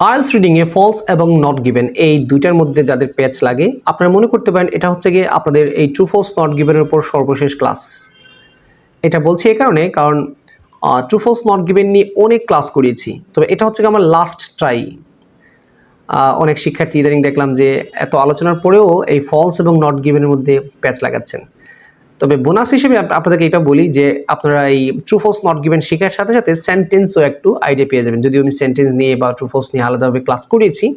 IELTS রিডিংয়ে false এবং not given এই দুইটার মধ্যে যাদের প্যাচ লাগে, আপনারা মনে করতে পারেন এটা হচ্ছে গিয়ে আপনাদের এই ট্রু ফলস নট গিভেনের উপর সর্বশেষ ক্লাস এটা বলছি এই কারণে কারণ ট্রু ফলস নট গিভেন নিয়ে অনেক ক্লাস করিয়েছি। তবে এটা হচ্ছে আমার লাস্ট ট্রাই অনেক শিক্ষার্থী ইদানিং দেখলাম যে এত আলোচনার পরেও এই ফলস এবং নট গিভেনের মধ্যে প্যাচ লাগাচ্ছেন। তবে বোনাস হিসেবে আপ- আপনাদেরকে এটা বলি যে আপনারা এই ট্রু ফলস নট গিভেন শেখার সাথে সাথে সেন্টেন্সও একটু আইডিয়া পেয়ে যাবেন। যদিও আমি সেন্টেন্স নিয়ে বা ট্রু ফলস নিয়ে আলাদাভাবে ক্লাস করিয়েছি।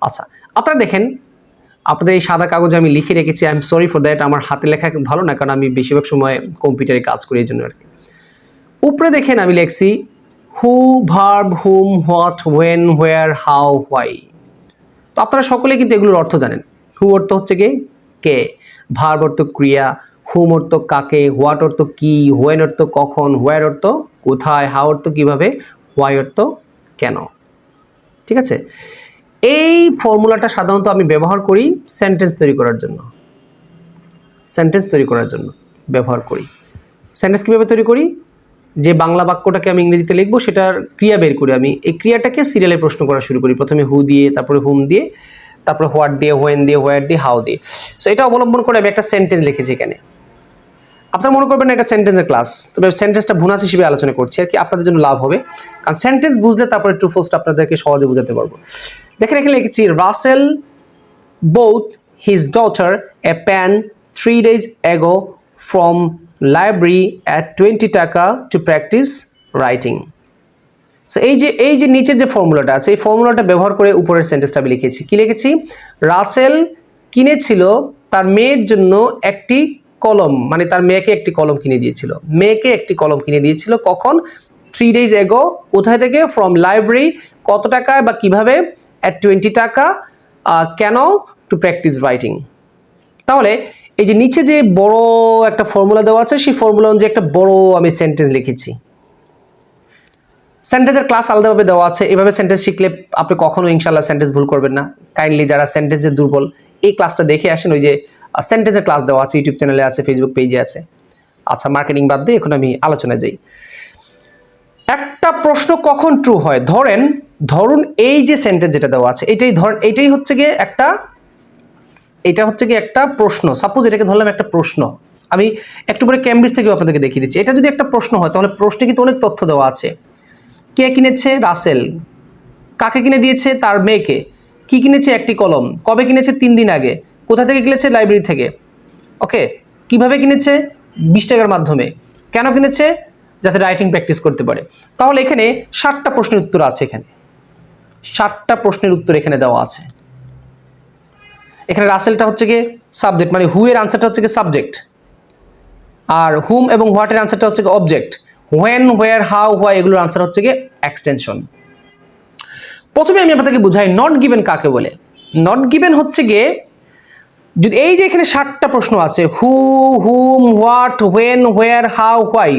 আচ্ছা আপনারা দেখেন, আপনাদের এই সাদা কাগজে আমি লিখে রেখেছি। I am sorry for that আমার হাতে লেখা ভালো না, কারণ আমি বেশিরভাগ সময় কম্পিউটারে কাজ করি এই জন্য আর কি উপরে দেখেন আমি লিখছি who verb whom what when where how why তো আপনারা সকলে কিন্তু এগুলোর অর্থ জানেন। হু অর্থ হচ্ছে কে? কে? ভার্ব অর্থ ক্রিয়া। হুম অর্থ কাকে হোয়াট অর্থ কি হোয়েন অর্থ কখন হোয়ার অর্থ কোথায় হাউ অর্থ কীভাবে হোয়াই অর্থ কেন? ঠিক আছে? এই ফর্মুলাটা সাধারণত আমি ব্যবহার করি সেন্টেন্স তৈরি করার জন্য। সেন্টেন্স তৈরি করার জন্য ব্যবহার করি। সেন্টেন্স কীভাবে তৈরি করি? যে বাংলা বাক্যটাকে আমি ইংরেজিতে লিখব, সেটার ক্রিয়া বের করি আমি। এই ক্রিয়াটাকে সিরিয়ালে প্রশ্ন করা শুরু করি। প্রথমে হু দিয়ে, তারপরে হুম দিয়ে, তারপরে হোয়াট দিয়ে হোয়েন দিয়ে হোয়ার দিয়ে হাউ দিয়ে। সো এটা অবলম্বন করে আমি একটা সেন্টেন্স লিখেছি এখানে। আপনারা মনে করবেন এটা সেন্টেন্সের ক্লাস তবে সেন্টেন্সটা ভুনাস হিসেবে আলোচনা করছি, আর কি আপনাদের জন্য লাভ হবে। কারণ সেন্টেন্স বুঝলে তারপরে ট্রু ফোর্সটা আপনাদেরকে সহজে বোঝাতে পারব। দেখেন, এখানে লিখেছি Russell both his daughter a pen three days ago from library at 20 টাকা টু প্র্যাকটিস রাইটিং সো এই যে এই যে নিচের যে ফর্মুলাটা আছে, এই ফর্মুলাটা ব্যবহার করে উপরের সেন্টেন্সটা আমি লিখেছি। কি লিখেছি? রাসেল কিনেছিল তার মেয়ের জন্য একটি কলম মানে তার মেয়েকে একটি কলম কিনে দিয়েছিল। মেয়েকে একটি কলম কিনে দিয়েছিল। কখন? থ্রি ডেজ এগো কোথায় থেকে? ফ্রম লাইব্রেরি কত টাকায় বা কীভাবে? অ্যাট টোয়েন্টি টাকা কেন? টু প্র্যাকটিস রাইটিং তাহলে, এই যে নিচে যে বড় একটা ফর্মুলা দেওয়া আছে, সেই ফর্মুলা অনুযায়ী একটা বড় আমি সেন্টেন্স লিখেছি। সেন্টেন্সের ক্লাস আলাদাভাবে দেওয়া আছে। এভাবে সেন্টেন্স শিখলে আপনি কখনো ইনশাল্লাহ সেন্টেন্স ভুল করবেন না। কাইন্ডলি যারা সেন্টেন্সের দুর্বল, এই ক্লাসটা দেখে আসেন, ওই যে সেন্টেন্সের ক্লাস দেওয়া আছে ইউটিউব চ্যানেলে আছে ফেসবুক পেজে আছে। আচ্ছা মার্কেটিং বাদ দিয়ে এখন আমি আলোচনায় যাই। একটা প্রশ্ন কখন ট্রু হয়? ধরেন, ধরুন এই যে সেন্টেন্স যেটা দেওয়া আছে, এটাই ধর, এটাই হচ্ছে গিয়ে একটা, এটা হচ্ছে কি একটা প্রশ্ন। সাপোজ এটাকে ধরলাম একটা প্রশ্ন। আমি একটু পরে ক্যামব্রিজ থেকেও আপনাদেরকে দেখিয়ে দিচ্ছি। এটা যদি একটা প্রশ্ন হয়, তাহলে প্রশ্নে কিন্তু অনেক তথ্য দেওয়া আছে। কে কিনেছে? রাসেল কাকে কিনে দিয়েছে? তার মেয়েকে। কি কিনেছে? একটি কলম। কবে কিনেছে? তিন দিন আগে। কোথা থেকে কিনেছে? লাইব্রেরি থেকে। ওকে কীভাবে কিনেছে? বিশ টাকার মাধ্যমে। কেন কিনেছে? যাতে রাইটিং প্র্যাকটিস করতে পারে। তাহলে এখানে ষাটটা প্রশ্নের উত্তর আছে এখানে। ষাটটা প্রশ্নের উত্তর এখানে দেওয়া আছে। এখানে রাসেলটা হচ্ছে গিয়ে সাবজেক্ট মানে হু এর আনসারটা হচ্ছে গিয়ে সাবজেক্ট আর হুম এবং হোয়াটের আনসারটা হচ্ছে গিয়ে object when where how why এগুলোর আনসার হচ্ছে গিয়ে এক্সটেনশন প্রথমে আমি আপনাদেরকে বুঝাই নট গিভেন কাকে বলে? নট গিভেন হচ্ছে গিয়ে যদি এই যে এখানে ষাটটা প্রশ্ন আছে who whom what when where how why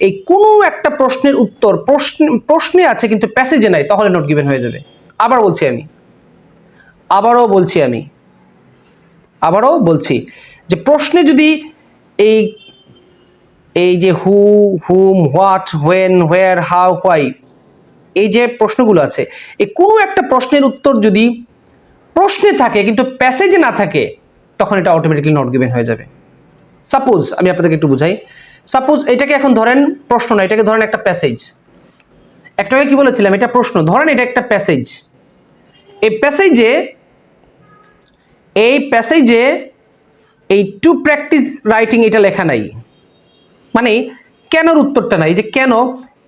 এই কোনো একটা প্রশ্নের উত্তর প্রশ্ন, প্রশ্নে আছে কিন্তু প্যাসেজে নাই, তাহলে নোট গিভেন হয়ে যাবে। আবার বলছি আমি। আবারও বলছি আমি। আবারও বলছি যে প্রশ্নে যদি এই এই যে who whom what when where how why এই যে প্রশ্নগুলো আছে, এই কোনো একটা প্রশ্নের উত্তর যদি প্রশ্নে থাকে কিন্তু প্যাসেজে না থাকে তখন এটা অটোমেটিকলি নট গিভেন হয়ে যাবে। সাপোজ আমি আপনাদেরকে একটু বুঝাই। সাপোজ এটাকে এখন ধরেন, প্রশ্ন না, এটাকে ধরেন একটা প্যাসেজ একটা কি বলেছিলাম? এটা প্রশ্ন। ধরেন এটা একটা প্যাসেজ এই প্যাসেজে এই প্যাসেজে এই টু প্র্যাকটিস রাইটিং এটা লেখা নাই। মানে কেনর উত্তরটা নাই? যে কেন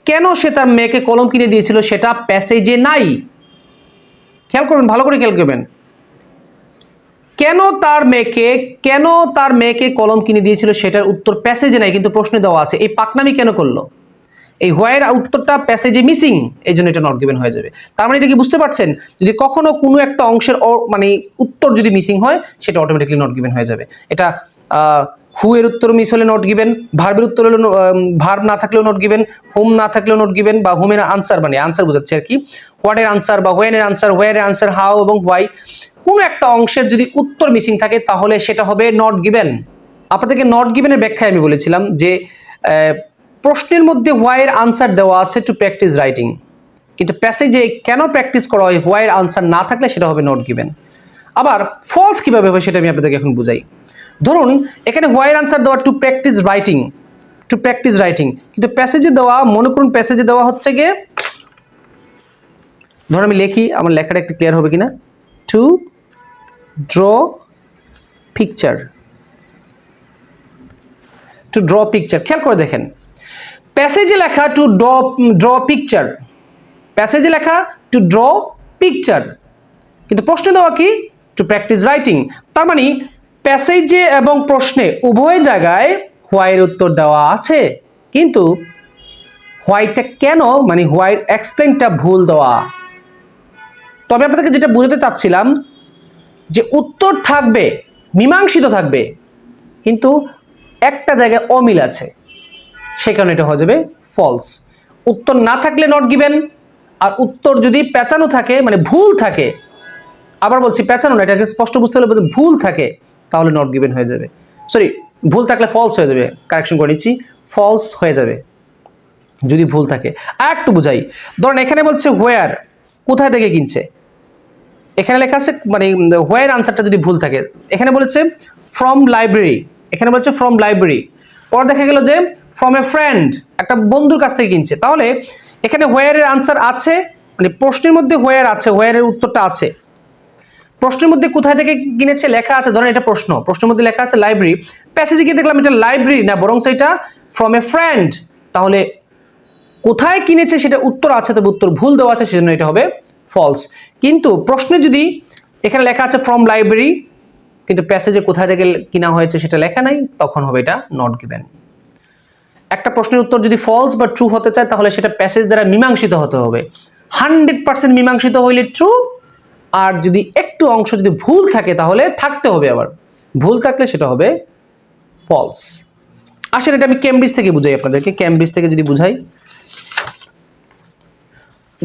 কেন সে তার মেয়েকে কলম কিনে দিয়েছিল সেটা প্যাসেজে নাই? খেয়াল করবেন, ভালো করে খেয়াল করবেন। কেন তার মেয়েকে, কেন তার মেয়েকে কলম কিনে দিয়েছিল সেটার উত্তর প্যাসেজে নাই, কিন্তু প্রশ্নে দেওয়া আছে। এই পাকনামি কেন করল? এই হোয়াইয়ের উত্তরটা প্যাসেজে মিসিং এই জন্য এটা নট গিভেন হয়ে যাবে। তার মানে এটা কি বুঝতে পারছেন? যদি কখনো কোনো একটা অংশের মানে উত্তর যদি মিসিং হয়, সেটা অটোমেটিকলি নট গিভেন হয়ে যাবে। এটা হু এর উত্তর মিস হলে নট গিভেন ভার্বের উত্তর হলে ভার্ব না থাকলেও নট গিভেন হোম না থাকলেও নট গিভেন বা হোমের আনসার মানে আনসার বোঝাচ্ছে আর কি। হোয়াটের আনসার বা হোয়েনের আনসার হোয়ারের আনসার হাউ এবং হোয়াই কোনো একটা অংশের যদি উত্তর মিসিং থাকে, তাহলে সেটা হবে নট গিভেন আপনাদেরকে নট গিভেনের ব্যাখ্যায় আমি বলেছিলাম যে প্রশ্নের মধ্যে হোয়াইয়ের আনসার দেওয়া আছে টু প্র্যাকটিস রাইটিং কিন্তু প্যাসেজে কেন প্র্যাকটিস করা হয় হোয়াইয়ের আনসার না থাকলে সেটা হবে নট গিভেন আবার ফলস কীভাবে হবে সেটা আমি আপনাদেরকে এখন বুঝাই। ধরুন, এখানে হোয়াইয়ের আনসার দেওয়া to practice writing to practice writing কিন্তু প্যাসেজে দেওয়া, মনে করুন প্যাসেজে দেওয়া হচ্ছে গিয়ে, ধরুন আমি লিখি, আমার লেখাটা একটু ক্লিয়ার হবে কিনা? To draw picture to draw picture খেয়াল করে দেখেন। প্যাসেজে লেখা টু ড্র ড্র পিকচার প্যাসেজে লেখা টু ড্র পিকচার কিন্তু প্রশ্ন দেওয়া কি? টু প্র্যাকটিস রাইটিং তার মানে প্যাসেজে এবং প্রশ্নে উভয় জায়গায় হোয়াইয়ের উত্তর দেওয়া আছে। কিন্তু হোয়াইটটা কেন? মানে হোয়াইট এক্সপ্লেনটা ভুল দেওয়া। তবে আপনাদেরকে যেটা বোঝাতে চাচ্ছিলাম যে উত্তর থাকবে, মীমাংসিত থাকবে, কিন্তু একটা জায়গায় অমিল আছে। সে কারণে এটা হয়ে যাবে ফলস উত্তর না থাকলে নট গিভেন আর উত্তর যদি পেঁচানো থাকে মানে ভুল থাকে, আবার বলছি পেঁচানো না, এটাকে স্পষ্ট বুঝতে হলে ভুল থাকে, তাহলে নট গিভেন হয়ে যাবে। সরি ভুল থাকলে ফলস হয়ে যাবে। কারেকশন করে নিচ্ছি ফলস হয়ে যাবে। যদি ভুল থাকে। আর একটু বুঝাই। ধরেন এখানে বলছে হোয়ার কোথায় থেকে কিনছে? এখানে লেখা আছে মানে হোয়ার আনসারটা যদি ভুল থাকে, এখানে বলেছে ফ্রম লাইব্রেরি এখানে বলেছে ফ্রম লাইব্রেরি পরে দেখা গেল যে ফ্রম এ ফ্রেন্ড একটা বন্ধুর কাছ থেকে কিনছে। তাহলে এখানে হোয়ারের আনসার আছে মানে প্রশ্নের মধ্যে হোয়ার আছে হোয়ারের উত্তরটা আছে। প্রশ্নের মধ্যে কোথায় থেকে কিনেছে লেখা আছে, ধরেন এটা প্রশ্ন। প্রশ্নের মধ্যে লেখা আছে লাইব্রেরি প্যাসেজে গিয়ে দেখলাম এটা লাইব্রেরি না, বরং সেটা ফ্রম এ ফ্রেন্ড তাহলে কোথায় কিনেছে সেটা উত্তর আছে, তবে উত্তর ভুল দেওয়া আছে, সেজন্য এটা হবে ফলস কিন্তু প্রশ্নে যদি এখানে লেখা আছে ফ্রম লাইব্রেরি কিন্তু প্যাসেজে কোথায় থেকে কিনা হয়েছে সেটা লেখা নাই, তখন হবে এটা নট গিভেন একটা প্রশ্নের উত্তর যদি ফলস বা ট্রু হতে চায়, তাহলে সেটা প্যাসেজ দ্বারা মীমাংসিত হতে হবে। হান্ড্রেড পার্সেন্ট মীমাংসিত হইলে ট্রু আর যদি একটু অংশ যদি ভুল থাকে, তাহলে থাকতে হবে আবার। ভুল থাকলে সেটা হবে ফলস আসলে এটা আমি ক্যামব্রিজ থেকে বুঝাই আপনাদেরকে। ক্যামব্রিজ থেকে যদি বুঝাই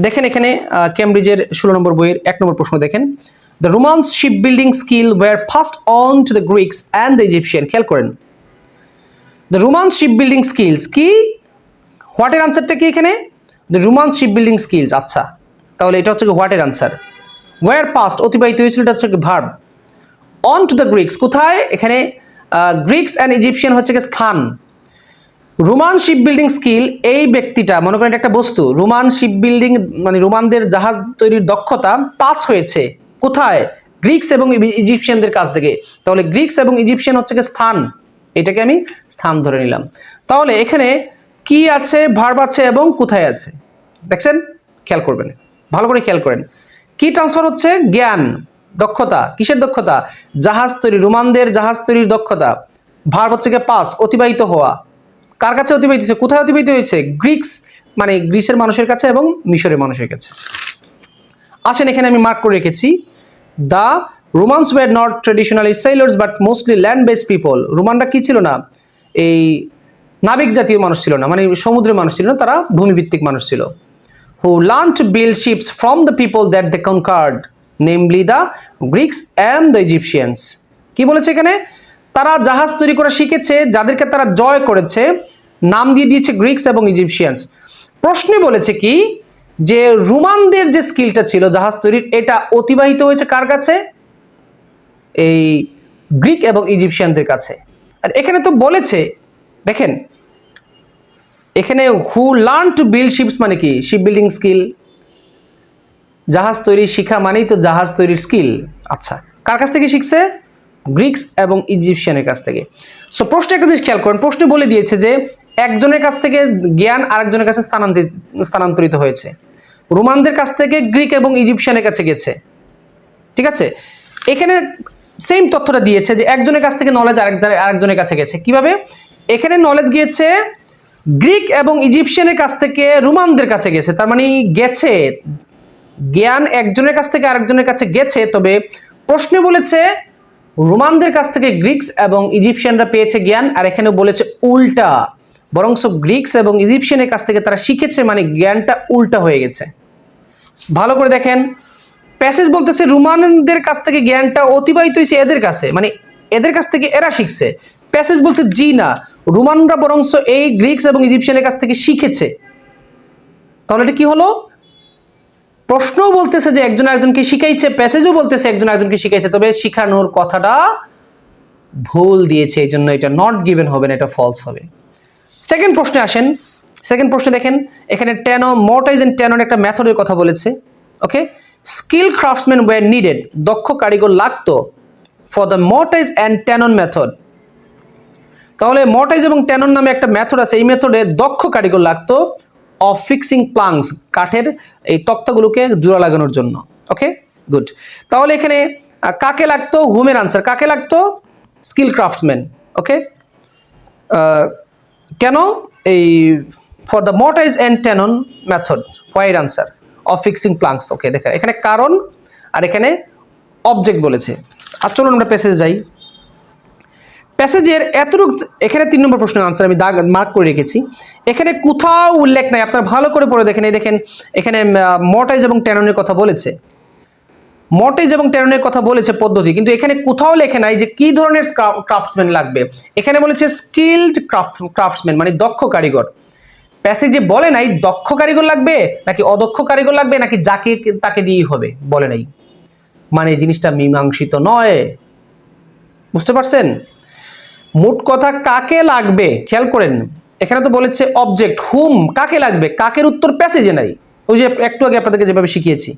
দেখেন এখানে আহ, ক্যামব্রিজের ষোলো নম্বর বইয়ের এক নম্বর প্রশ্ন দেখেন। The Romans ship building skill were first on to the Greeks and the Egyptian খেয়াল করেন। The Romans ship building skills কি হোয়াটের আনসারটা কি এখানে? The Romans ship building skills আচ্ছা। তাহলে এটা হচ্ছে হোয়াটের আনসার ওয়ার পাস্ট অতিবাহিত হয়েছিল এটা হচ্ছে verb on to the Greeks কোথায়? এখানে গ্রিক্স অ্যান্ড ইজিপশিয়ান হচ্ছে স্থান। রোমান শিপ বিল্ডিং স্কিল এই ব্যক্তিটা, মনে করেন এটা একটা বস্তু, রোমান শিপ বিল্ডিং মানে রোমানদের জাহাজ তৈরির দক্ষতা পাস হয়েছে কোথায়? গ্রিক্স এবং ইজিপশিয়ানদের কাছ থেকে। তাহলে গ্রিক্স এবং ইজিপশিয়ান হচ্ছে স্থান? এটাকে আমি স্থান ধরে নিলাম। তাহলে এখানে কি আছে ভার্ব আছে এবং কোথায় আছে? দেখছেন? খেয়াল করবেন। ভালো করে খেয়াল করেন। কি ট্রান্সফার হচ্ছে? জ্ঞান, দক্ষতা। কিসের দক্ষতা? জাহাজ তৈরি, রোমানদের জাহাজ তৈরির দক্ষতা। ভার্ব হচ্ছে পাস অতিবাহিত হওয়া। কার কাছে অতিবাহিত হয়েছে? কোথায় অতিবাহিত হয়েছে? গ্রিক্স মানে গ্রিসের মানুষের কাছে এবং মিশরের মানুষের কাছে। আসেন, এখানে আমি মার্ক করে রেখেছি। The Romans were not traditionally sailors but mostly land base people রোমানরা কি ছিল না? এই নাবিক জাতীয় মানুষ ছিল না মানে সমুদ্রের মানুষ ছিল না, তারা ভূমিভিত্তিক মানুষ ছিল। Who learn to build ships from the people that the conquered namely the Greeks and the Egyptians কি বলেছে এখানে? তারা জাহাজ তৈরি করা শিখেছে, যাদেরকে তারা জয় করেছে নাম দিয়ে দিয়েছে গ্রিক্স এবং ইজিপশিয়ানস। প্রশ্নে বলেছে কি যে রোমানদের যে স্কিলটা ছিল, জাহাজ তৈরির, এটা অতিবাহিত হয়েছে কার কাছে? এই গ্রিক এবং ইজিপশিয়ানদের কাছে। আর এখানে তো বলেছে, দেখেন, এখানে who learn to build ships মানে কি? শিপ বিল্ডিং স্কিল জাহাজ তৈরি শিখা মানেই তো জাহাজ তৈরির স্কিল আচ্ছা কার কাছ থেকে শিখছে? গ্রিক্স এবং ইজিপশিয়ানের কাছ থেকে। সো প্রশ্নে একটা জিনিস খেয়াল করেন, প্রশ্নে বলে দিয়েছে যে একজনের কাছ থেকে জ্ঞান আরেকজনের কাছে স্থানান্তরিত স্থানান্তরিত হয়েছে। রোমানদের কাছ থেকে গ্রিক এবং ইজিপশিয়ানের কাছে গেছে। ঠিক আছে? এখানে সেম তথ্যটা দিয়েছে যে একজনের কাছ থেকে নলেজ আরেক আরেকজনের কাছে গেছে। কীভাবে? এখানে নলেজ গিয়েছে গ্রিক এবং ইজিপশিয়ানের কাছ থেকে রোমানদের কাছে গেছে। তার মানে গেছে। জ্ঞান একজনের কাছ থেকে আরেকজনের কাছে গেছে, তবে প্রশ্নে বলেছে রোমানদের কাছ থেকে গ্রিক্স এবং ইজিপশিয়ানরা পেয়েছে জ্ঞান, আর এখানে বলেছে উল্টা। বরং গ্রিক্স এবং ইজিপশিয়ানের কাছ থেকে তারা শিখেছে মানে জ্ঞানটা উল্টা হয়ে গেছে। ভালো করে দেখেন, প্যাসেজ বলতেছে রোমানদের কাছ থেকে জ্ঞানটা অতিবাহিত হয়েছে এদের কাছে মানে এদের কাছ থেকে এরা শিখছে। প্যাসেজ বলছে, জি না, রোমানরা বরংস এই গ্রিক্স এবং ইজিপশিয়ানের কাছ থেকে শিখেছে। তাহলে এটা কি হলো? প্রশ্নও বলতেছে যে একজন একজনকে শিখাইছে, প্যাসেজও বলতেছে একজন একজনকে শিখাইছে, তবে শিখানোর কথাটা ভুল দিয়েছে এই জন্য এটা নট গিভেন হবে না, এটা ফলস হবে। সেকেন্ড প্রশ্নে আসেন। সেকেন্ড প্রশ্নে দেখেন, এখানে টেনো মোটাইজ এন্ড টেনোর একটা মেথডের কথা বলেছে। Okay skill craftsman were needed দক্ষ কারিগর লাগতো for the mortise and tenon method তাহলে মর্টাইজ এবং ট্যানন নামে একটা মেথড আছে। এই মেথডে দক্ষ কারিগর লাগতো অফ ফিক্সিং প্লাংস কাঠের এই তক্তাগুলোকে জোড়া লাগানোর জন্য। ওকে গুড তাহলে এখানে কাকে লাগতো? হুমের আনসার কাকে লাগতো? স্কিল ক্রাফটসম্যান ওকে কেন? এই for the mortise and tenon method white answer of fixing planks okay দেখেন, এখানে কারণ আর এখানে অবজেক্ট বলেছে। আর চলুন আমরা পেসেজ যাই। প্যাসেজের এতটুক, এখানে তিন নম্বর প্রশ্নের আনসার আমি দাগ মার্ক করে রেখেছি। এখানে কোথাও উল্লেখ নাই, আপনারা ভালো করে পড়ে দেখেন। এই দেখেন, এখানে মর্টাইজ এবং ট্যাননের কথা বলেছে। মর্টেজ এবং টেরনের কথা বলেছে পদ্ধতি, কিন্তু এখানে কোথাও লেখে নাই যে কি ধরনের ক্রাফটসম্যান লাগবে। এখানে বলেছে স্কিল্ড ক্রাফটসম্যান মানে দক্ষ কারিগর। প্যাসেজে বলে নাই দক্ষ কারিগর লাগবে নাকি অদক্ষ কারিগর লাগবে, নাকি যাকে তাকে দিয়েই হবে, বলে নাই। মানে জিনিসটা মীমাংসিত নয়। বুঝতে পারছেন? মোট কথা কাকে লাগবে, খেয়াল করেন, এখানে তো বলেছে অবজেক্ট হুম কাকে লাগবে, কাকের উত্তর প্যাসেজে নাই। ওই যে একটু আগে আপনাদেরকে যেভাবে শিখিয়েছি।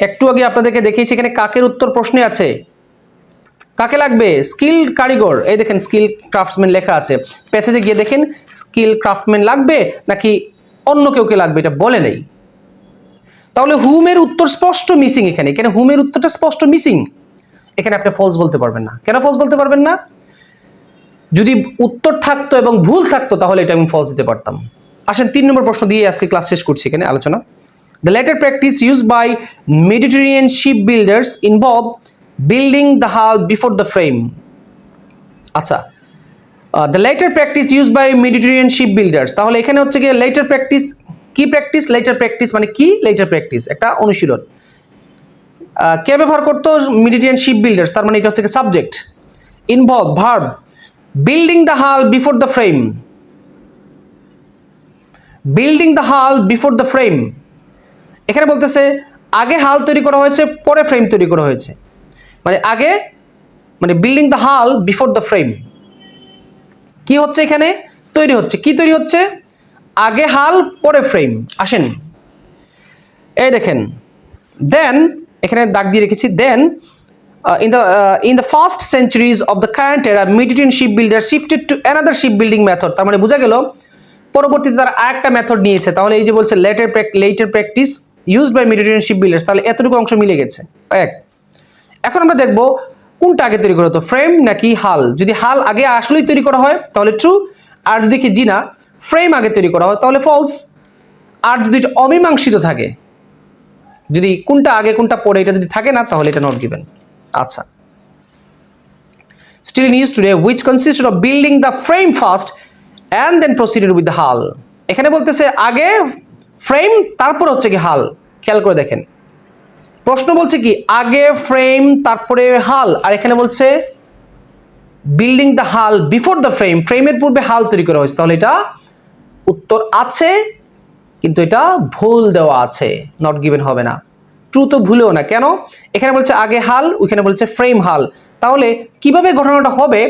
একটু আগে আপনাদেরকে দেখিয়েছি, এখানে কাকের উত্তর প্রশ্নে আছে। কাকে লাগবে? স্কিল কারিগর। এই দেখেন, স্কিল ক্রাফটসম্যান লেখা আছে। প্যাসেজে গিয়ে দেখেন, স্কিল ক্রাফটম্যান লাগবে নাকি অন্য কেউকে লাগবে? এটা বলে নেই। তাহলে হুমের উত্তর স্পষ্ট মিসিং এখানে। এখানে হুমের উত্তরটা স্পষ্ট মিসিং। এখানে আপনি ফলস বলতে পারবেন না। কেন ফলস বলতে পারবেন না? যদি উত্তর থাকতো এবং ভুল থাকতো, তাহলে এটা আমি ফলস দিতে পারতাম। আসেন, তিন নম্বর প্রশ্ন দিয়ে আজকে ক্লাস শেষ করছি এখানে আলোচনা। The latter practice use by Mediterranean ship builders involve building the hull before the frame আচ্ছা the latter practice use by Mediterranean ship builders তাহলে এখানে হচ্ছে গিয়ে লেটার প্র্যাকটিস কি প্র্যাকটিস লেটার প্র্যাকটিস মানে কি? লেটার প্র্যাকটিস একটা অনুশীলন। কে ব্যবহার করতো মেডিটেরিয়ান শিপ বিল্ডার্স তার মানে এটা হচ্ছে subject involve verb building the hull before the frame building the hull before the frame এখানে বলতেছে, আগে হাল তৈরি করা হয়েছে, পরে ফ্রেম তৈরি করা হয়েছে। মানে আগে মানে building the hull before the frame কি হচ্ছে এখানে? তৈরি হচ্ছে। কি তৈরি হচ্ছে? আগে হাল, পরে ফ্রেম আসেন। এই দেখেন। দেন এখানে দাগ দিয়ে রেখেছি। Then in the in the first centuries of the current era Mediterranean ship builder shifted to another ship building method তার মানে বোঝা গেল, পরবর্তীতে তারা আরেকটা মেথড নিয়েছে। তাহলে এই যে বলছে latter latter practice use by Mediterranean ship builders তাহলে এতটুকু অংশ মিলে গেছে। এক। এখন আমরা দেখব কোনটা আগে তৈরি করা হতো ফ্রেম নাকি হাল যদি হাল আগে আসলেই তৈরি করা হয়, তাহলে ট্রু আর যদি কি জিনা ফ্রেম আগে তৈরি করা হয়, তাহলে ফলস আর যদি এটা অমীমাংসিত থাকে, যদি কোনটা আগে, কোনটা পরে এটা যদি থাকে না, তাহলে এটা নট গিভেন আচ্ছা। Still in use today, which consisted of building the frame first and then proceeded with the hull এখানে বলতেছে, আগে ফ্রেম তারপর হচ্ছে কি হাল। খেয়াল করে দেখেন। প্রশ্ন বলছে কি, আগে ফ্রেম তারপরে হাল। আর এখানে বলছে building the hull before the frame ফ্রেমের পূর্বে হাল তৈরি করা হয়েছে। তাহলে এটা উত্তর আছে, কিন্তু এটা ভুল দেওয়া আছে। নট গিভেন হবে না। ট্রু তো ভুলেও না। কেন? এখানে বলছে আগে হাল ওইখানে বলছে ফ্রেম হাল তাহলে কীভাবে ঘটনাটা হবে?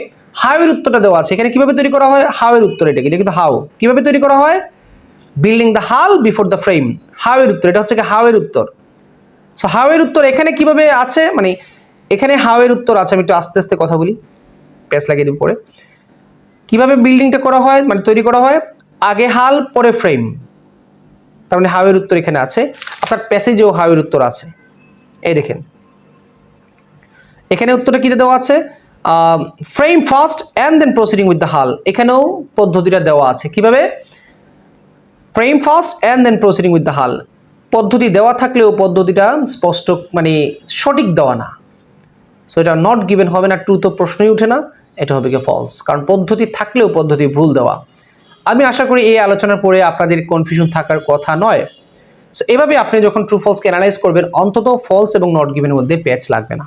হাওয়ের উত্তরটা দেওয়া আছে। এখানে কীভাবে তৈরি করা হয়? হাওয়ের উত্তর এটা কিন্তু হাউ কীভাবে তৈরি করা হয়? Building the hull before the frame হাওয়ের উত্তর, এটা হচ্ছে কি হাওয়ের উত্তর। সো হাওয়ের উত্তর এখানে কীভাবে আছে? মানে এখানে হাওয়ের উত্তর আছে, আমি একটু আস্তে আস্তে কথা বলি। প্যাচ লাগিয়ে দিব পরে। কীভাবে বিল্ডিংটা করা হয় মানে তৈরি করা হয়? আগে হাল পরে ফ্রেম তার মানে হাওয়ের উত্তর এখানে আছে। আপনার প্যাসেজেও হাওয়ের উত্তর আছে। এই দেখেন। এখানে উত্তরটা কিতে দেওয়া আছে? Frame first and then proceeding with the hull এখানেও পদ্ধতিটা দেওয়া আছে। কীভাবে? Frame first and then proceeding with the hull পদ্ধতি দেওয়া থাকলেও পদ্ধতিটা স্পষ্ট মানে সঠিক দেওয়া না। সো এটা নট গিভেন হবে না ট্রু তো প্রশ্নই উঠে না, এটা হবে কি ফলস কারণ পদ্ধতি থাকলেও পদ্ধতি ভুল দেওয়া। আমি আশা করি এই আলোচনার পরে আপনাদের কনফিউশন থাকার কথা নয়। সো এভাবে আপনি যখন ট্রু ফলসকে অ্যানালাইজ করবেন, অন্তত ফলস এবং নট গিভেনের মধ্যে প্যাচ লাগবে না।